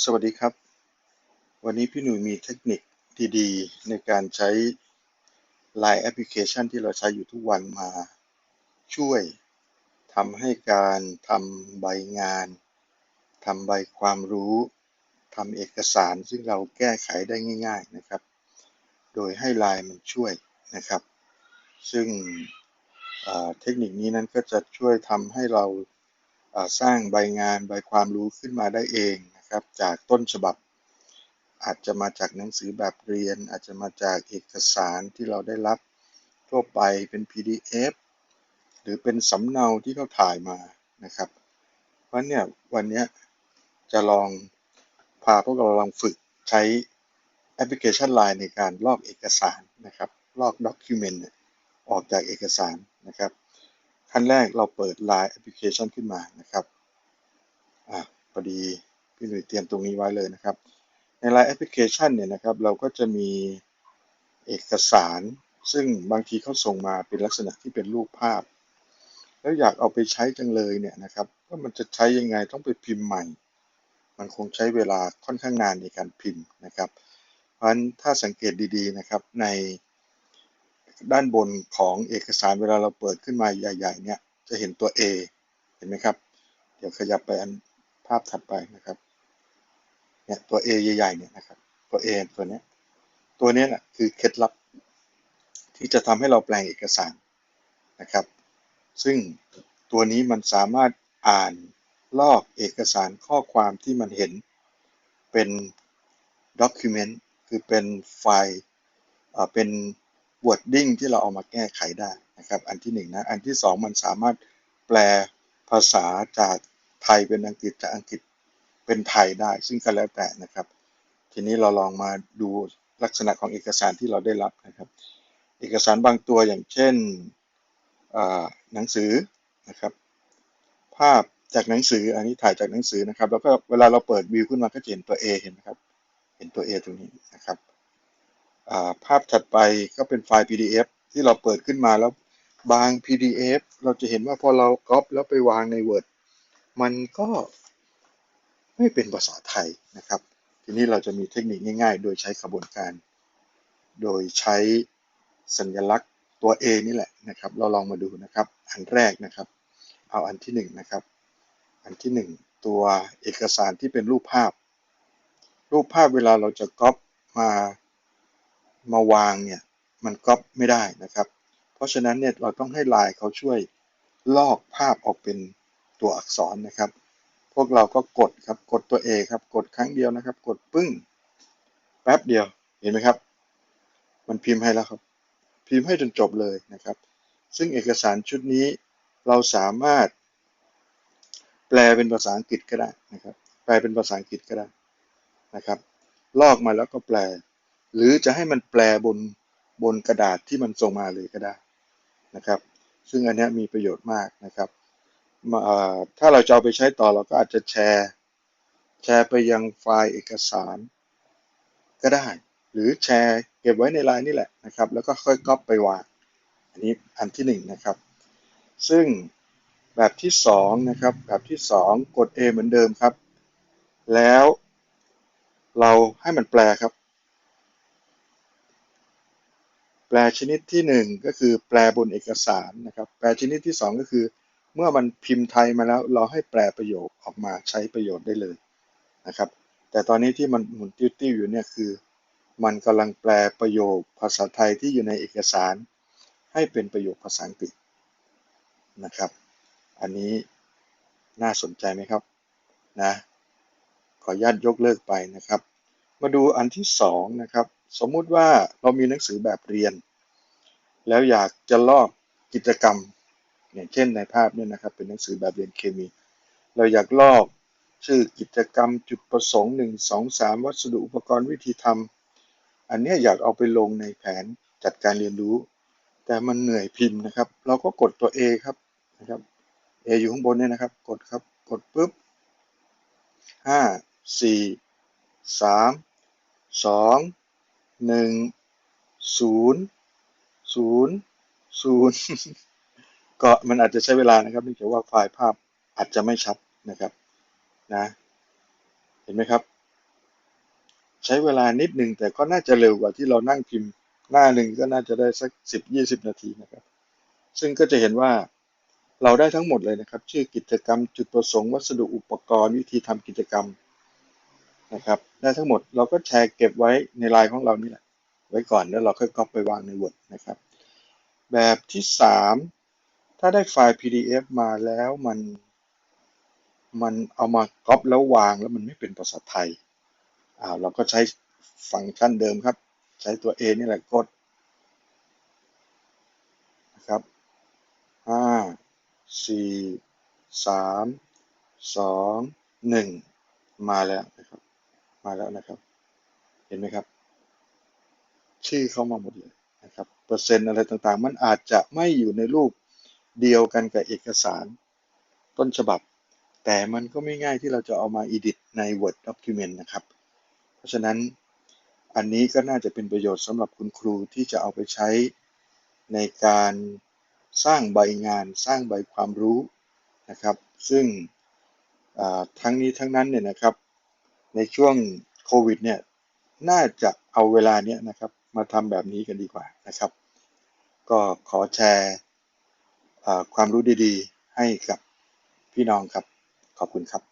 สวัสดีครับ วันนี้พี่หนุ่ยมีเทคนิคดีๆ ในการใช้ Line Application ที่เราใช้อยู่ทุกวันมา ช่วยทำให้การทำใบงานทำใบความรู้ทำเอกสาร ซึ่งเราแก้ไขได้ง่าย ๆนะครับ โดยให้ Line มันช่วยนะครับ ซึ่งเทคนิคนี้นั้นก็จะช่วยทำให้เราสร้างใบงานใบความรู้ขึ้นมาได้เอง ครับจากต้นฉบับ อาจจะมาจากหนังสือแบบเรียน อาจจะมาจากเอกสารที่เราได้รับทั่วไปเป็น PDF หรือเป็นสำเนาที่เขาถ่ายมานะครับ เพราะเนี่ยวันนี้จะลองพาพวกเราลองฝึกใช้แอปพลิเคชัน Line ในการลอกเอกสารนะครับ ลอกด็อกิเมนต์ออกจากเอกสารนะครับ ขั้นแรกเราเปิด Line แอปพลิเคชันขึ้นมานะครับ อ่าพอดี พี่หนุ่ยเตรียมตรงนี้ไว้เลยนะครับ ใน Line Application เนี่ยนะครับ เราก็จะมีเอกสาร ซึ่งบางทีเขาส่งมาเป็นลักษณะที่เป็นรูปภาพ แล้วอยากเอาไปใช้จังเลยเนี่ยนะครับว่ามันจะใช้ยังไงต้องไปพิมพ์ใหม่ มันคงใช้เวลาค่อนข้างนานในการพิมพ์นะครับ เพราะฉะนั้นถ้าสังเกตดีๆนะครับในด้านบนของเอกสารเวลาเราเปิดขึ้นมาใหญ่ ๆ เนี่ยจะเห็นตัว A เห็นไหมครับ เดี๋ยวขยับไปอันภาพถัดไปนะครับ เนี่ยตัว A ใหญ่ๆเนี่ยนะครับตัว A ตัวนี้ตัวนี้นะคือเคล็ดลับ ที่จะทำให้เราแปลงเอกสารนะครับ ซึ่งตัวนี้มันสามารถอ่านลอกเอกสารข้อความที่มันเห็นเป็น document คือเป็นไฟล์เป็น wording ที่เราเอามาแก้ไขได้นะครับ อันที่หนึ่งนะอันที่สองมันสามารถแปลภาษาจากไทยเป็นอังกฤษจากอังกฤษ เป็นไทยได้ ซึ่งก็แล้วแต่นะครับ ทีนี้เราลองมาดูลักษณะของเอกสารที่เราได้รับนะครับ เอกสารบางตัวอย่างเช่นหนังสือนะครับ ภาพจากหนังสืออันนี้ถ่ายจากหนังสือนะครับ แล้วก็เวลาเราเปิดวิวขึ้นมาก็จะเห็นตัว A เห็นไหมครับ เห็นตัว A ตรงนี้นะครับภาพถัดไปก็เป็นไฟล์ PDF ที่เราเปิดขึ้นมาแล้วบาง PDF เราจะเห็นว่าพอเราก๊อปแล้วไปวางใน Word มันก็ ไม่เป็นภาษาไทยนะครับ ทีนี้เราจะมีเทคนิคง่าย ๆ โดยใช้กระบวนการ โดยใช้สัญลักษณ์ตัว A นี่แหละนะครับ เราลองมาดูนะครับ อันแรกนะครับ เอาอันที่1นนะครับ อันที่ 1 ตัวเอกสารที่เป็นรูปภาพ รูปภาพเวลาเราจะก๊อปมามาวางเนี่ย มันก๊อปไม่ได้นะครับ เพราะฉะนั้นเนี่ยเราต้องให้ลายเขาช่วยลอกภาพออกเป็นตัวอักษรนะครับ พวกเราก็กดครับ กดตัว A ครับ กดครั้งเดียวนะครับ กดปึ้ง แป๊บเดียว เห็นไหมครับ มันพิมพ์ให้แล้วครับ พิมพ์ให้จนจบเลยนะครับ ซึ่งเอกสารชุดนี้เราสามารถ แปลเป็นภาษาอังกฤษก็ได้นะครับ แปลเป็นภาษาอังกฤษก็ได้นะครับ ลอกมาแล้วก็แปล หรือจะให้มันแปลบนบนกระดาษที่มันส่งมาเลยก็ได้นะครับ ซึ่งอันนี้มีประโยชน์มากนะครับ ถ้าเราจะเอาไปใช้ต่อเราก็อาจจะแชร์ แชร์ไปยังไฟล์เอกสาร ก็ได้ หรือแชร์เก็บไว้ในไลน์นี่แหละนะครับ แล้วก็ค่อยก๊อปไปวาง อันนี้อันที่1นนะครับ ซึ่งแบบที่2นะครับ แบบที่ 2 กด A เหมือนเดิมครับ แล้วเราให้มันแปลครับ แปลชนิดที่ 1 ก็คือแปลบนเอกสารนะครับ แปลชนิดที่ 2 ก็คือ เมื่อมันพิมพ์ไทยมาแล้วเราให้แปลประโยคออกมาใช้ประโยชน์ได้เลยนะครับ แต่ตอนนี้ที่มันหมุนติ้วๆอยู่เนี่ยคือ มันกำลังแปลประโยคภาษาไทยที่อยู่ในเอกสาร ให้เป็นประโยคภาษาอังกฤษนะครับ อันนี้น่าสนใจไหมครับนะขออนุญาตยกเลิกไปนะครับ มาดูอันที่2นะครับสมมุติว่าเรามีหนังสือแบบเรียน แล้วอยากจะลอกกิจกรรม อย่างเช่นในภาพเนี้นะครับเป็นหนังสือแบบเรียนเคมี เราอยากลอกชื่อกิจกรรมจุดประสงค์1 2 3 วัสดุอุปกรณ์วิธีทำอันนี้อยากเอาไปลงในแผนจัดการเรียนรู้ แต่มันเหนื่อยพิมพ์นะครับ เราก็กดตัว A ครับนะครับ A อยู่ข้างบนเนี่ยนะครับ กดครับกดปุ๊บห้าสี่สามสองหนึ่งศูนย์ศูนย์ศูนย์ ก็มันอาจจะใช้เวลานะครับเนื่องจากว่าไฟล์ภาพอาจจะไม่ชัดนะครับนะเห็นไหมครับ ใช้เวลานิดหนึ่งแต่ก็น่าจะเร็วกว่าที่เรานั่งพิมพ์หน้าหนึ่งก็น่าจะได้สักสิบยี่สิบนาทีนะครับ ซึ่งก็จะเห็นว่าเราได้ทั้งหมดเลยนะครับ ชื่อกิจกรรมจุดประสงค์วัสดุอุปกรณ์วิธีทำกิจกรรมนะครับได้ทั้งหมดเราก็แชร์เก็บไว้ในไลน์ของเรานี่แหละไว้ก่อนแล้วเราค่อยก๊อปไปวางใน Word นะครับ แบบที่สาม ถ้าได้ไฟล์ PDF มาแล้วมัน มันเอามาก๊อปแล้ววางแล้วมันไม่เป็นภาษาไทยอ่าเราก็ใช้ฟังก์ชันเดิมครับ ใช้ตัว A นี่แหละกดนะครับห้าสี่สามสองหนึ่งมาแล้วนะครับ มาแล้วนะครับ เห็นไหมครับ ชื่อเข้ามาหมดเลยนะครับ เปอร์เซ็นต์อะไรต่างๆ มันอาจจะไม่อยู่ในรูป เดียวกันกับเอกสารต้นฉบับ แต่มันก็ไม่ง่ายที่เราจะเอามา edit ใน Word document นะครับ เพราะฉะนั้นอันนี้ก็น่าจะเป็นประโยชน์สำหรับคุณครูที่จะเอาไปใช้ในการสร้างใบงานสร้างใบความรู้นะครับ ซึ่งทั้งนี้ทั้งนั้นเนี่ยนะครับในช่วงโควิดเนี่ยน่าจะเอาเวลาเนี้ยนะครับมาทำแบบนี้กันดีกว่านะครับ ก็ขอแชร์ ความรู้ดีๆ ให้กับพี่น้องครับ ขอบคุณครับ